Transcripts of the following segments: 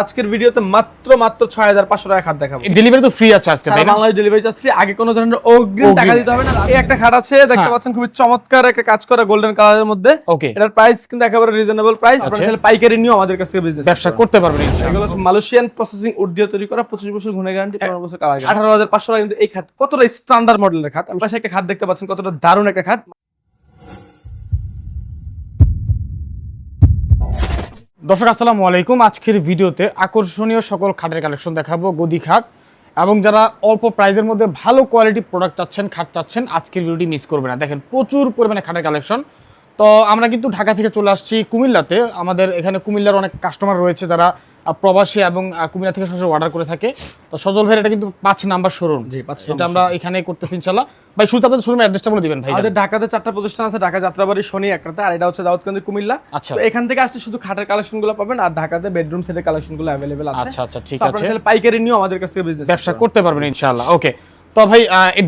আজকের ভিডিওতে মাত্র মাত্র ছয় হাজার পাঁচশো টাকা খাট দেখাবো। ডেলিভারি তো ফ্রি আছে আজকে বাংলাদেশ ডেলিভারি চার্জ ফ্রি আগে কোনো ধরনের অগ্রিম। টাকা দিতে হবে না। এই একটা খাট আছে দেখতে হ্যাঁ। পাচ্ছেন খুবই চমৎকার একটা কাজ করা গোল্ডেন কালারের মধ্যে। ওকে এটার প্রাইস কিন্তু একেবারে রিজনেবল প্রাইস আপনারা আচ্ছা। চাইলে পাইকারি নিয়েও আমাদের কাছ থেকে বিজনেস ব্যবসা করতে পারবেন। ইনশাআল্লাহ। এগুলো মালয়েশিয়ান প্রসেসিং উড দিয়ে তৈরি করা পঁচিশ বছর ঘুরে গ্যারান্টি পনেরো বছর কালার আঠারো হাজার পাঁচশো টাকা কিন্তু এই খাট কতটা স্ট্যান্ডার্ড মডেলের খাট? আমি পাশে একটা খাট দেখতে পাচ্ছেন কতটা দারুণ একটা খাট। দর্শক, আসসালামু আলাইকুম। আজকের ভিডিওতে আকর্ষণীয় সকল খাটের কালেকশন দেখাবো, গদি খাট। এবং যারা অল্প প্রাইজের মধ্যে ভালো কোয়ালিটি প্রোডাক্ট চাচ্ছেন, খাট চাচ্ছেন, আজকের ভিডিওটি মিস করবে না। দেখেন, প্রচুর পরিমাণে খাটের কালেকশন। তো আমরা কিন্তু ঢাকা থেকে চলে আসছি কুমিল্লাতে। আমাদের এখানে কুমিল্লার অনেক কাস্টমার রয়েছে যারা প্রবাসী এবং কুমিল্লা থেকে সরাসরি অর্ডার করে থাকে। তো সজল ভাইয়ের এটা কিন্তু পাঁচ নাম্বার শোরুম জি, পাঁচ এটা আমরা এখানে করতেছি ইনশাল্লাহ ভাই শুরুতে আপনাদের শোরুমের অ্যাড্রেসটা বলে দিবেন ভাই আমাদের ঢাকাতে চারটা প্রতিষ্ঠান আছে ঢাকা যাত্রাবাড়ি শনি একটাতে আর এটা হচ্ছে দাউদকান্দি কুমিল্লা। আচ্ছা। এখান থেকে আসলে শুধু খাটের কালেকশনগুলো পাবেন আর ঢাকাতে বেডরুম সেটের কালেকশনগুলো অ্যাভেলেবেল আছে। আচ্ছা আচ্ছা ঠিক তো আপনারা আছে। পাইকারি নিয়েও আমাদের কাছ বিজনেস ব্যবসা করতে পারবেন ইনশাআল্লাহ। ওকে তো ভাই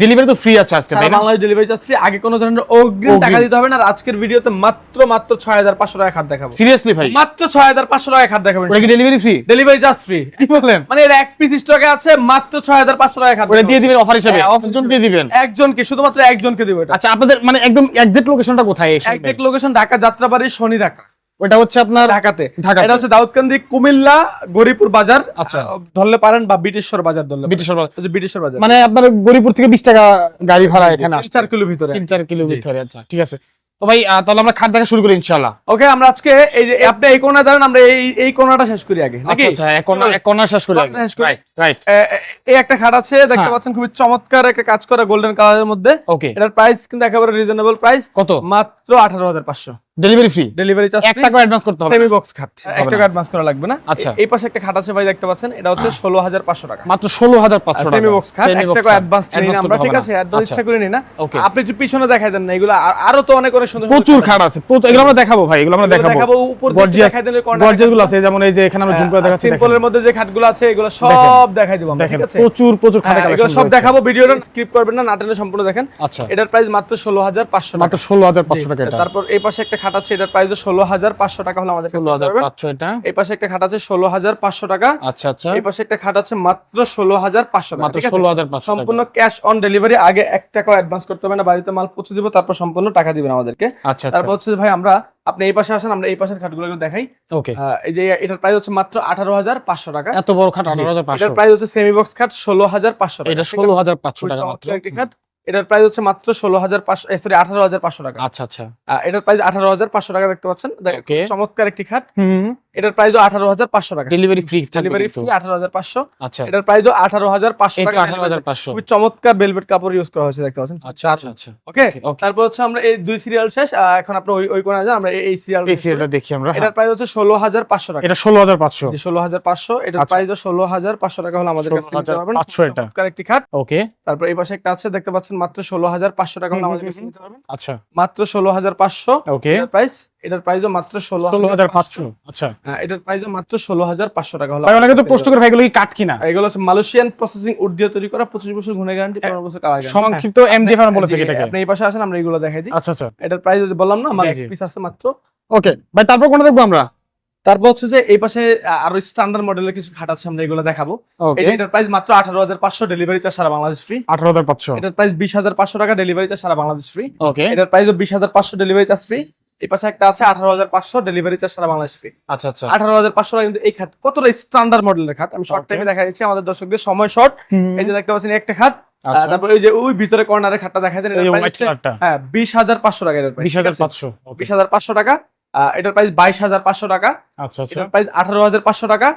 ডেলিভারি তো ফ্রি আছে আজকে তাই না? বাংলাদেশ ডেলিভারি চার্জ ফ্রি আগে কোনো ধরনের অগ্রিম। টাকা দিতে হবে না আর আজকের ভিডিওতে মাত্র মাত্র ছয় হাজার পাঁচশো টাকা খাট দেখাবো। সিরিয়াসলি ভাই? মাত্র ছয় হাজার পাঁচশো টাকা খাট দেখাবেন ওটা কি delivery free delivery charge free কি বলেন? মানে এর এক পিস স্টকে আছে মাত্র ছয় হাজার পাঁচশো টাকা খাট ওটা দিয়ে দিবেন অফার হিসেবে? হ্যাঁ, একজন দিয়ে দিবেন? একজনকে শুধুমাত্র একজনকে দিব এটা। আচ্ছা আপনাদের মানে একদম এক্সাক্ট লোকেশনটা কোথায় এই একজেক্ট লোকেশন ঢাকা যাত্রাবাড়ি শনি ঢাকা। ওটা হচ্ছে আপনার ঢাকাতে। ঢাকাতে। এটা হচ্ছে দাউদকান্দি কুমিল্লা গরিপুর বাজার। আচ্ছা। ধরলে পারেন বা ব্রিটিশর বাজার ধরলে ব্রিটিশ সরকার। ব্রিটিশ ব্রিটিশর বাজার। মানে আপনার গরিপুর থেকে বিশ টাকা গাড়ি ভাড়া এখানে তিন আসছে চার কিলো ভিতরে। তিন চার কিলো ভিতরে আচ্ছা ঠিক আছে। তো ভাই তাহলে আমরা খাট দেখা শুরু করি ইনশাআল্লাহ। ওকে আমরা আজকে এই যে আপনি এই কোণা দাঁড়ান আমরা এই এই কোণাটা শেষ করি আগে নাকি? আচ্ছা আচ্ছা এক কর্নার এক কর্নার শেষ করি। রাইট এই একটা খাট আছে দেখতে হ্যাঁ। পাচ্ছেন খুবই চমৎকার একটা কাজ করা গোল্ডেন কালারের মধ্যে। ওকে এটার প্রাইস কিন্তু একেবারে রিজনেবল প্রাইস কত? মাত্র আঠারো হাজার পাঁচশো। ডেলিভারি ফ্রি ডেলিভারি চার্জ এক টাকা অ্যাডভান্স করতে হবে। সেমি বক্স খাট। এক। টাকা অ্যাডভান্স করা লাগবে না। আচ্ছা। এই পাশে একটা খাট আছে ভাই দেখতে পাচ্ছেন এটা হচ্ছে ষোলো হাজার পাঁচশো টাকা। মাত্র ষোলো হাজার পাঁচশো টাকা। সেমি বক্স খাট এক টাকা অ্যাডভান্স নেই আমরা ঠিক আছে না। একদম ইচ্ছা করে নিই না আপনি একটু পিছনে দেখাই দেন না এগুলো আরও তো অনেক অনেক সুন্দর প্রচুর খাট আছে। প্রচুর এগুলো আমরা দেখাবো ভাই এগুলো আমরা দেখাবো। উপর দেখাই দিলে এ গর্জিয়াসগুলো আছে যেমন এই যে এখানে আমরা জুম করে দেখাচ্ছি সিম্পলের মধ্যে যে খাটগুলো আছে এগুলো সব দেখাই দিব আমরা ঠিক আছে? প্রচুর প্রচুর খাটে হ্যাঁ, এগুলো সব দেখাবো ভিডিওটা স্কিপ করবেন না নাটনে সম্পূর্ণ দেখেন। আচ্ছা। এটার প্রাইস মাত্র ষোলো হাজার পাঁচশো মাত্র ষোলো হাজার পাঁচশো টাকা এটা। তারপর এই পাশে একটা খাট আছে এটার প্রাইস ষোলো হাজার পাঁচশো টাকা হলে আমাদের ষোলো হাজার পাঁচশো এটা? এই পাশে একটা খাট আছে ষোলো হাজার পাঁচশো টাকা। আচ্ছা আচ্ছা। এই পাশে একটা খাট আছে মাত্র ষোলো হাজার পাঁচশো মাত্র ষোলো হাজার পাঁচশো সম্পূর্ণ ক্যাশ অন ডেলিভারি আগে এক টাকা অ্যাডভান্স করতে হবে না বাড়িতে মাল পৌঁছে দিব তারপর সম্পূর্ণ টাকা দিবেন আমাদেরকে। আচ্ছা আচ্ছা। তারপর হচ্ছে ভাই আমরা আপনি এই পাশে আসেন আমরা এই পাশের খাটগুলো একটু দেখাই। ওকে। এই যে এটার প্রাইস হচ্ছে মাত্র আঠারো হাজার পাঁচশো টাকা। এত বড় খাট আঠারো হাজার পাঁচশো। এটার প্রাইস হচ্ছে সেমি বক্স খাট ষোলো হাজার পাঁচশো টাকা এটা ষোলো হাজার পাঁচশো টাকা মাত্র। একটি খাট। এটার প্রাইস হচ্ছে মাত্র ষোলো হাজার পাঁচশো সরি আঠারো হাজার পাঁচশো টাকা। আচ্ছা আচ্ছা। এটার প্রাইস আঠারো হাজার পাঁচশো টাকা দেখতে পাচ্ছেন। চমৎকার একটি খাট। এটার প্রাইসও আঠারো হাজার পাঁচশো টাকা। ডেলিভারি ফ্রি ডেলিভারি ফ্রি আঠারো হাজার পাঁচশো। আচ্ছা। এটার প্রাইসও আঠারো হাজার পাঁচশো টাকা। আঠারো হাজার পাঁচশো। খুবই চমৎকার বেলভেট কাপড় ইউজ করা হয়েছে দেখতে পাচ্ছেন। আচ্ছা আচ্ছা আচ্ছা। ওকে okay. তারপর হচ্ছে আমরা এই দুই সিরিয়াল শেষ। এখন আপনার ওই ওই কোণে যান আমরা এই- সিরিয়াল এই সিরিয়ালটা দেখি আমরা। এটার প্রাইস হচ্ছে ষোলো হাজার পাঁচশো টাকা। এটা ষোলো হাজার পাঁচশো। ষোলো হাজার পাঁচশো। এটার আচ্ছা। প্রাইস ষোলো হাজার পাঁচশো টাকা হলে আমাদের কাছে। 16,500 এটা। একটি খাট। ওকে তারপর এই পাশে একটা আছে দেখতে পাচ্ছেন মাত্র ষোলো হাজার পাঁচশো টাকা আমাদের কাছে নিতে পারবেন। আচ্ছা। মাত্র ষোলো হাজার পাঁচশো। ওকে। প্রাইস এটার প্রাইসও মাত্র ষোলো ষোলো হাজার পাঁচশো। আচ্ছা। হ্যাঁ, এটার প্রাইসও মাত্র ষোলো হাজার পাঁচশো টাকা হলো অনেকে তো প্রশ্ন করে ভাই এগুলো কি কাঠ কিনা? এগুলো হচ্ছে মালয়েশিয়ান প্রসেসিং উড দিয়ে তৈরি করা পঁচিশ বছর ঘুরে গ্যারান্টি পনেরো বছর কালার সংক্ষিপ্ত এমডিএফ আমরা বলে থাকি এটাকে। আপনি এই পাশে আসেন আমরা এগুলো দেখাই দিই। আচ্ছা আচ্ছা। এটার প্রাইস বললাম না আমার। পিস আছে মাত্র। ওকে। ভাই তারপর কোনটা দেখব আমরা? তারপর হচ্ছে যে এই পাশে আরও স্ট্যান্ডার্ড মডেলের কিছু খাট আছে আমরা এগুলো দেখাবো। এটার প্রাইস মাত্র আঠারো হাজার পাঁচশো ডেলিভারি চার্জ সারা বাংলাদেশ ফ্রি আঠারো হাজার পাঁচশো। এটার প্রাইস বিশ হাজার পাঁচশো টাকা ডেলিভারি চার্জ সারা বাংলাদেশ ফ্রি ওকে এটার প্রাইস বিশ হাজার পাঁচশো ডেলিভারি চার্জ ফ্রি এই পাশে একটা আছে আঠারো হাজার পাঁচশো ডেলিভারি চার্জ সারা বাংলাদেশ ফ্রি আচ্ছা আচ্ছা। আঠারো হাজার পাঁচশো টাকা কিন্তু এই খাট কতটা স্ট্যান্ডার্ড মডেলের খাট? আমি শর্ট টাইমে দেখা দিচ্ছি আমাদের দর্শকদের সময় শর্ট এই যে দেখতে পাচ্ছেন একটা খাট। আচ্ছা। তারপর ওই যে ওই ভিতরে কর্নারের খাটটা দেখা যায় হ্যাঁ বিশ হাজার পাঁচশো টাকা বিশ হাজার পাঁচশো বিশ হাজার পাঁচশো টাকা। এটার প্রাইস বাইশ হাজার পাঁচশো টাকা। আচ্ছা আচ্ছা। এটার প্রাইস আঠারো হাজার পাঁচশো টাকা।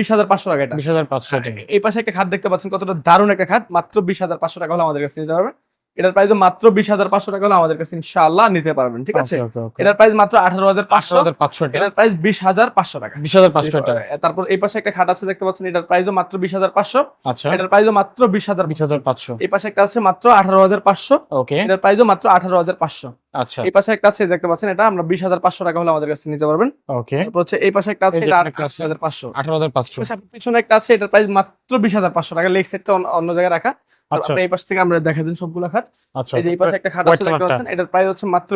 বিশ হাজার পাঁচশো টাকা এটা। বিশ হাজার পাঁচশো টাকা। এই পাশে একটা খাট দেখতে পাচ্ছেন কতটা দারুণ একটা খাট। মাত্র বিশ হাজার পাঁচশো টাকা হলে আমাদের কাছে নিতে পারবেন এটার প্রাইস মাত্র বিশ হাজার পাঁচশো টাকা হলে আমাদের কাছে ইনশাআল্লাহ নিতে পারবেন ঠিক আছে? এটার প্রাইস মাত্র আঠারো হাজার পাঁচশো। পাঁচশো এটার প্রাইস বিশ হাজার পাঁচশো টাকা। বিশ হাজার পাঁচশো এটা তারপর এই পাশে একটা খাট আছে দেখতে পাচ্ছেন এটার প্রাইসও মাত্র বিশ হাজার পাঁচশো। আচ্ছা। এটার প্রাইসও মাত্র বিশ হাজার বিশ হাজার পাঁচশো। এই পাশে একটা আছে মাত্র আঠারো হাজার পাঁচশো। ওকে। এটার প্রাইসও মাত্র আঠারো হাজার পাঁচশো। আচ্ছা। এই পাশে একটা আছে দেখতে পাচ্ছেন এটা আমরা বিশ হাজার পাঁচশো টাকা হলে আমাদের কাছে নিতে পারবেন। ওকে। হচ্ছে এই পাশে একটা আছে এটা একটা হাজার পাঁচশো। আঠারো হাজার পাঁচশো। পিছনে একটা আছে এটার প্রাইস মাত্র বিশ হাজার পাঁচশো টাকা। লেগ সেটটা অন্য জায়গায় রাখা। আচ্ছা আপনি এই পাশ থেকে আমরা দেখা দিন সবগুলো খাট আচ্ছা এই যে এই পাশে একটা খাট আছে দেখতে পাচ্ছেন এটার প্রাইস হচ্ছে মাত্র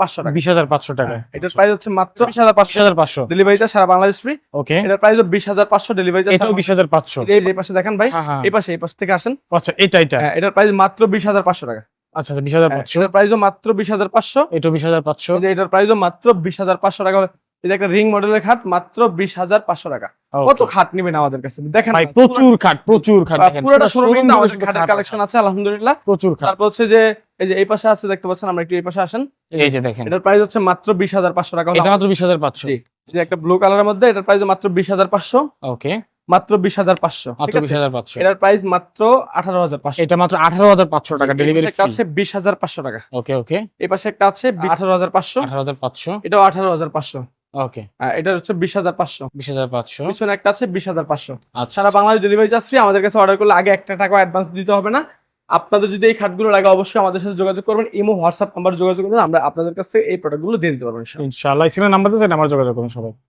পাঁচশো টাকা পাঁচশো হ্যাঁ, এটার প্রাইস হচ্ছে মাত্র বিশ হাজার বিশ পাঁচশো হাজার পাঁচশো ডেলিভারিটা সারা বাংলাদেশ ফ্রি ওকে এটার প্রাইস বিশ হাজার পাঁচশো ডেলিভারি এটাও বিশ হাজার পাঁচশো এই যে পাশে দেখেন ভাই হ্যাঁ হ্যাঁ এই পাশে এই পাশ থেকে আসেন আচ্ছা এটা এটা হ্যাঁ, এটার প্রাইস মাত্র বিশ হাজার পাঁচশো টাকা আচ্ছা আচ্ছা বিশ হাজার হ্যাঁ, পাঁচশো এটার প্রাইসও মাত্র বিশ হাজার পাঁচশো এটাও বিশ হাজার পাঁচশো এই যে এটার প্রাইসও মাত্র বিশ হাজার পাঁচশো টাকা যে একটা রিং মডেলের খাট মাত্র বিশ হাজার পাঁচশো টাকা। কত. খাট নেবেন আমাদের কাছে? দেখেন ভাই প্রচুর খাট প্রচুর খাট পুরোটা কিন্তু আমাদের খাটের কালেকশন আছে। আলহামদুলিল্লাহ। প্রচুর খাট। তারপর হচ্ছে যে এই যে এই পাশে আছে দেখতে পাচ্ছেন আমরা একটু এই পাশে আসেন। এই যে দেখেন। এটার প্রাইস হচ্ছে মাত্র বিশ হাজার পাঁচশো টাকা। এটা মাত্র বিশ হাজার পাঁচশো। যে একটা ব্লু কালারের মধ্যে এটার প্রাইস মাত্র বিশ হাজার পাঁচশো। ওকে। মাত্র বিশ হাজার পাঁচশো হাজার পাঁচশো। এটার প্রাইস মাত্র আঠারো হাজার পাঁচশো। এটা মাত্র আঠারো হাজার পাঁচশো টাকা ডেলিভারি একটা আছে বিশ হাজার পাঁচশো টাকা। ওকে ওকে। এই পাশে একটা আছে আঠারো হাজার পাঁচশো। আঠারো হাজার পাঁচশো। এটাও আঠারো হাজার পাঁচশো। ওকে। এটা হচ্ছে বিশ হাজার পাঁচশো। বিশ হাজার পাঁচশো। পিছনে একটা আছে বিশ হাজার পাঁচশো। আচ্ছা। সারা বাংলাদেশ ডেলিভারি চার্জ ফ্রি আমাদের কাছে অর্ডার করলে আগে একটা টাকা অ্যাডভান্স দিতে হবে না। আপনাদের যদি এই খাটগুলো লাগে অবশ্যই আমাদের সাথে যোগাযোগ করবেন। ইমো হোয়াটসঅ্যাপ নাম্বার যোগাযোগ করবেন আমরা আপনাদের কাছে এই প্রোডাক্টগুলো দিয়ে দিতে পারব ইনশাআল্লাহ। নাম্বার যোগাযোগ করুন সবাই।